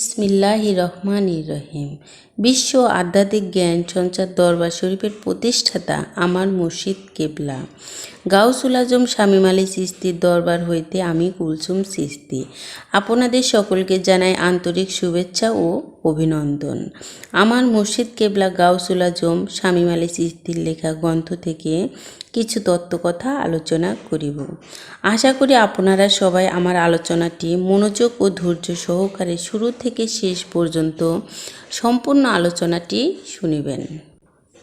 বিসমিল্লাহ রহমান রহিম। বিশ্ব আধ্যাত্মিক জ্ঞান সঞ্চার দরবার শরীফের প্রতিষ্ঠাতা আমার মুর্শিদ কেবলা। গাউসুল আজম শামীম আলী সিস্তির দরবার হইতে আমি কুলসুম সিস্তি। আপনাদের সকলকে জানাই আন্তরিক শুভেচ্ছা ও অভিনন্দন। আমার মুর্শিদ কেবলা গাউসুল আজম স্বামী আলী সিস্তির লেখা গ্রন্থ থেকে কিছু তত্ত্বকথা আলোচনা করিব। আশা করি আপনারা সবাই আমার আলোচনাটি মনোযোগ ও ধৈর্য সহকারে শুরু থেকে শেষ পর্যন্ত সম্পূর্ণ আলোচনাটি শুনিবেন।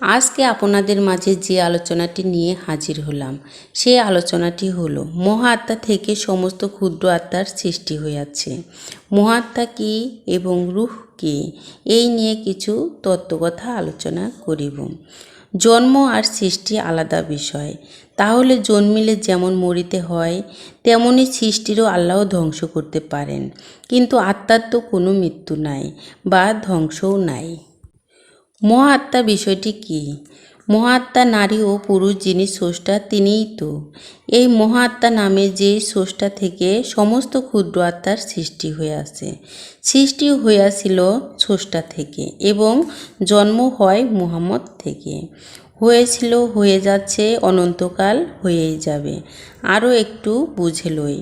আজকে আপনাদের মাঝে যে আলোচনাটি নিয়ে হাজির হলাম সেই আলোচনাটি হলো মহাত্মা থেকে সমস্ত ক্ষুদ্র আত্মার সৃষ্টি হইয়াছে। মহাত্মা কি এবং রূহ কি? এই নিয়ে কিছু তত্ত্বকথা আলোচনা করিব। জন্ম আর সৃষ্টি আলাদা বিষয়। তাহলে জন্মিলে যেমন মরিতে হয়, তেমনি সৃষ্টিরও আল্লাহ ধ্বংস করতে পারেন। কিন্তু আত্মার তো কোনো মৃত্যু নাই, বা ধ্বংসও নাই। মহাত্মা বিষয়টি কি? মহাত্মা নারী ও পুরুষ যিনি স্রষ্টা, তিনিই তো। এই মহাত্মা নামে যে স্রষ্টা থেকে সমস্ত ক্ষুদ্র আত্মার সৃষ্টি হইয়াছে সৃষ্টি হইয়াছিল স্রষ্টা থেকে এবং জন্ম হয় মুহাম্মদ থেকে। হয়েছিল, হয়ে যাচ্ছে, অনন্তকাল হয়েই যাবে। আরও একটু বুঝে লই।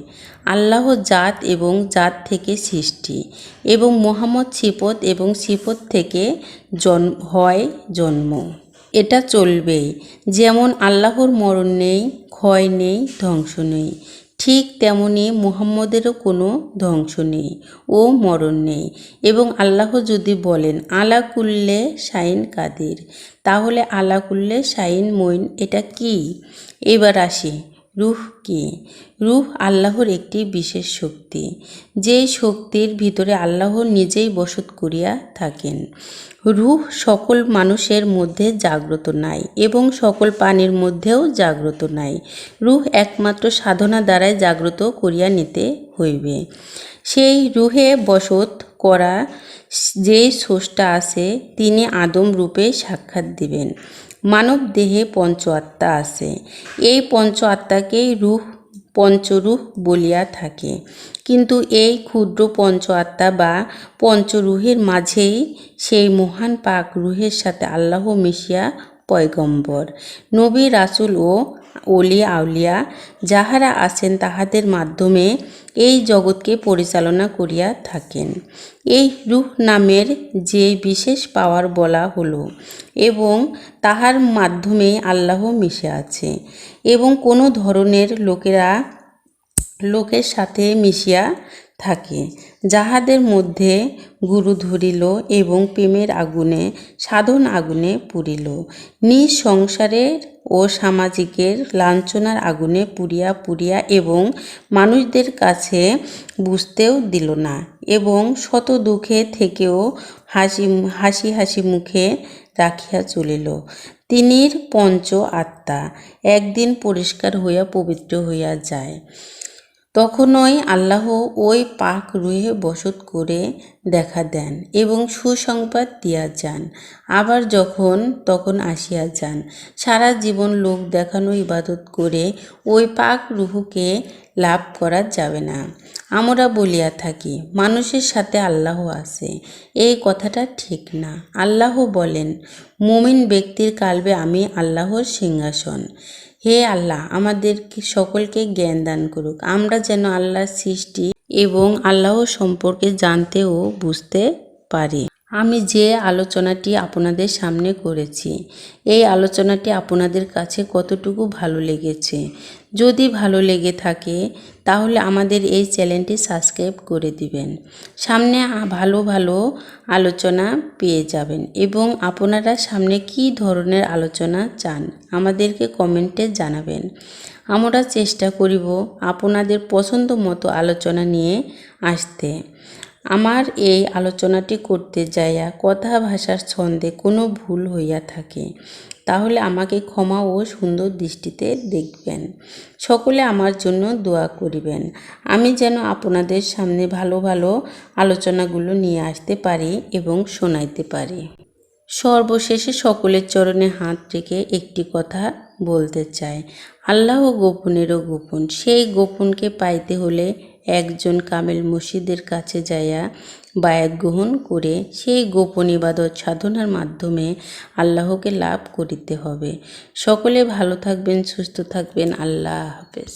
আল্লাহ জাত এবং জাত থেকে সৃষ্টি এবং মোহাম্মদ সিপত এবং সিপত থেকে জন্ম হয় জন্ম। এটা চলবেই। যেমন আল্লাহর মরণ নেই, ক্ষয় নেই, ধ্বংস নেই, ঠিক তেমনি মুহাম্মদেরও কোনো ধ্বংস নেই ও মরণ নেই। এবং আল্লাহ যদি বলেন, আলা কুল্লে শাইন কাদির তাহলে আলা কুল্লে শাইন মইন এটা কি? এবার আসি। রুহ কি? রুহ আল্লাহর একটি বিশেষ শক্তি যেই শক্তির ভিতরে আল্লাহ নিজেই বসত করিয়া থাকেন। রুহ সকল মানুষের মধ্যে জাগ্রত নাই এবং সকল পানির মধ্যেও জাগ্রত নাই। রুহ একমাত্র সাধনা দ্বারাই জাগ্রত করিয়া নিতে হইবে। সেই রুহে বসত করা যে স্রষ্টা আছে, তিনি আদম রূপে সাক্ষাৎ দিবেন। মানব দেহে পঞ্চ আত্মা আসে এই পঞ্চ আত্মাকেই রূহ, পঞ্চরূহ বলিয়া থাকে। কিন্তু এই ক্ষুদ্র পঞ্চ আত্মা বা পঞ্চরূহের মাঝেই সেই মহান পাক রুহের সাথে আল্লাহ মিশিয়া পয়গম্বর। নবী রাসুল ও অলি আউলিয়া যাহারা আছেন তাহাদের মাধ্যমে এই জগৎকে পরিচালনা করিয়া থাকেন। এই রূহ নামের যে বিশেষ পাওয়ার বলা হলো এবং তাহার মাধ্যমে আল্লাহ মিশে আছে এবং কোনো ধরনের লোকেরা লোকের সাথে মিশিয়া থাকে। যাহাদের মধ্যে গুরু ধরিল এবং প্রেমের আগুনে, সাধন আগুনে পুরিল। নিজ সংসারের ও সামাজিকের লাঞ্ছনার আগুনে পুরিয়া পুরিয়া এবং মানুষদের কাছে বুঝতেও দিল না এবং শত দুঃখে থেকেও হাসি হাসি হাসি মুখে রাখিয়া চলিল। তিনির পঞ্চ আত্মা একদিন পরিষ্কার হইয়া পবিত্র হইয়া যায়। তখনই আল্লাহ ওই পাক রুহে বসত করে দেখা দেন এবং সুসংবাদ দিয়া যান। আবার যখন, তখন আসিয়া যান। সারা জীবন লোক দেখানো ইবাদত করে ওই পাক রুহুকে লাভ করা যাবে না। আমরা বলিয়া থাকি, মানুষের সাথে আল্লাহ আছে। এই কথাটা ঠিক না। আল্লাহ বলেন, মুমিন ব্যক্তির কালবে আমি আল্লাহর সিংহাসন। হে আল্লাহ, আমাদেরকে সকলকে জ্ঞান দান করুক। আমরা যেন আল্লাহর সৃষ্টি এবং আল্লাহ সম্পর্কে জানতে ও বুঝতে পারি। আমি যে আলোচনাটি আপনাদের সামনে করেছি, এই আলোচনাটি আপনাদের কাছে কতটুকু ভালো লেগেছে যদি ভালো লেগে থাকে, তাহলে আমাদের এই চ্যানেলটি সাবস্ক্রাইব করে দিবেন। সামনে ভালো ভালো আলোচনা পেয়ে যাবেন এবং আপনারা সামনে কি ধরনের আলোচনা চান, আমাদেরকে কমেন্টে জানাবেন। আমরা চেষ্টা করিব আপনাদের পছন্দ মতো আলোচনা নিয়ে আসতে। আমার এই আলোচনাটি করতে যাইয়া কথা, ভাষার ছন্দে কোনো ভুল হইয়া থাকে। তাহলে আমাকে ক্ষমা ও সুন্দর দৃষ্টিতে দেখবেন। সকলে আমার জন্য দোয়া করিবেন। আমি যেন আপনাদের সামনে ভালো ভালো আলোচনাগুলো নিয়ে আসতে পারি এবং শোনাইতে পারি। সর্বশেষে সকলের চরণে হাত রেখে একটি কথা বলতে চাই। আল্লাহ গোপনেরও গোপন। সেই গোপনকে পাইতে হলে একজন কামেল মসজিদের কাছে যাইয়া বায়াত গ্রহণ করে সেই গোপন ইবাদত সাধনার মাধ্যমে আল্লাহকে লাভ করিতে হবে। সকলে ভালো থাকবেন, সুস্থ থাকবেন। আল্লাহ হাফেজ।